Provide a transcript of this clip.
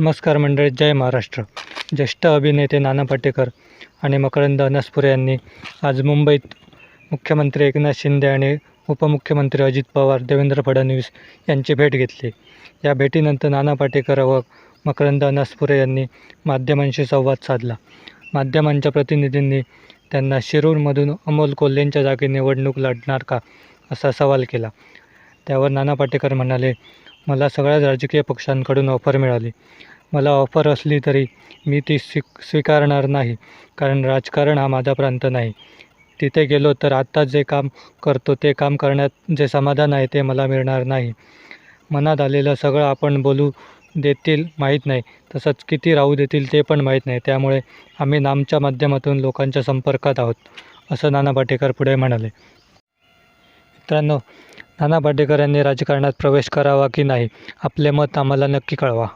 नमस्कार मंडळी जय महाराष्ट्र. ज्येष्ठ अभिनेते नाना पाटेकर आणि मकरंद अनासपुरे यांनी आज मुंबईत मुख्यमंत्री एकनाथ शिंदे आणि उपमुख्यमंत्री अजित पवार देवेंद्र फडणवीस यांची भेट घेतली. या भेटीनंतर नाना पाटेकर व मकरंद अनासपुरे यांनी माध्यमांशी संवाद साधला. माध्यमांच्या प्रतिनिधींनी त्यांना शिरूरमधून अमोल कोल्हेंच्या जागी निवडणूक लढणार का असा सवाल केला. त्यावर नाना पाटेकर म्हणाले मला सगळ्याच राजकीय पक्षांकडून ऑफर मिळाली. मला ऑफर असली तरी मी ती स्वीक स्वीकारणार नाही कारण राजकारण हा माझा प्रांत नाही. तिथे गेलो तर आत्ता जे काम करतो ते काम करण्यात जे समाधान आहे ते मला मिळणार नाही. मनात आलेलं सगळं आपण बोलू देतील माहीत नाही. तसंच किती राहू देतील ते पण माहीत नाही. त्यामुळे आम्ही नामच्या माध्यमातून लोकांच्या संपर्कात आहोत असं नाना पाटेकर पुढे म्हणाले. मित्रांनो नाना पाटेकर यांनी राजकारणात प्रवेश करावा की नाही आपले मत आम्हाला नक्की कळवा.